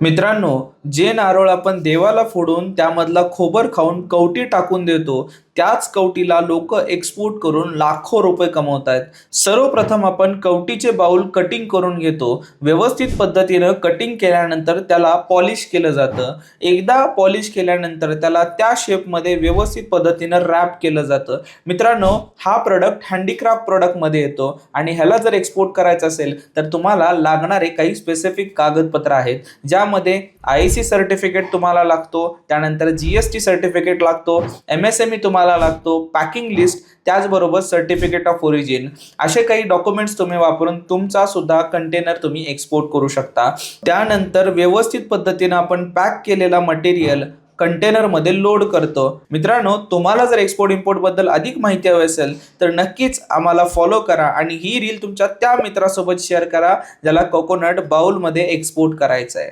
मित्रांनो जे नारळ आपण देवाला फोडून त्यामधला खोबर खाऊन कवटी टाकून देतो त्याच कवटीला लोक एक्सपोर्ट करून लाखो रुपये कमवत आहेत सर्वप्रथम आपण कवटीचे बाउल कटिंग करून घेतो. व्यवस्थित पद्धतीनं कटिंग केल्यानंतर त्याला पॉलिश केलं जातं. एकदा पॉलिश केल्यानंतर त्याला त्या शेपमध्ये व्यवस्थित पद्धतीनं रॅप केलं जातं. मित्रांनो हा प्रोडक्ट हँडीक्राफ्ट प्रोडक्टमध्ये येतो. आणि ह्याला जर एक्सपोर्ट करायचं असेल तर तुम्हाला लागणारे काही स्पेसिफिक कागदपत्र आहेत ज्यामध्ये आय सी सर्टिफिकेट तुम्हाला लागतो त्यानंतर जी एस टी सर्टिफिकेट लागतो एम एस एम ई तुम्हाला लागतो पॅकिंग लिस्ट त्याचबरोबर सर्टिफिकेट ऑफ ओरिजिन असे काही डॉक्युमेंट्स तुम्ही वापरून तुमचा सुद्धा कंटेनर तुम्ही एक्सपोर्ट करू शकता. त्यानंतर व्यवस्थित पद्धतीनं आपण पॅक केलेला मटेरियल कंटेनरमध्ये लोड करतो. मित्रांनो तुम्हाला जर एक्सपोर्ट इम्पोर्टबद्दल अधिक माहिती हवी असेल तर नक्कीच आम्हाला फॉलो करा आणि ही रील तुमच्या त्या मित्रासोबत शेअर करा ज्याला कोकोनट बाउलमध्ये एक्सपोर्ट करायचं आहे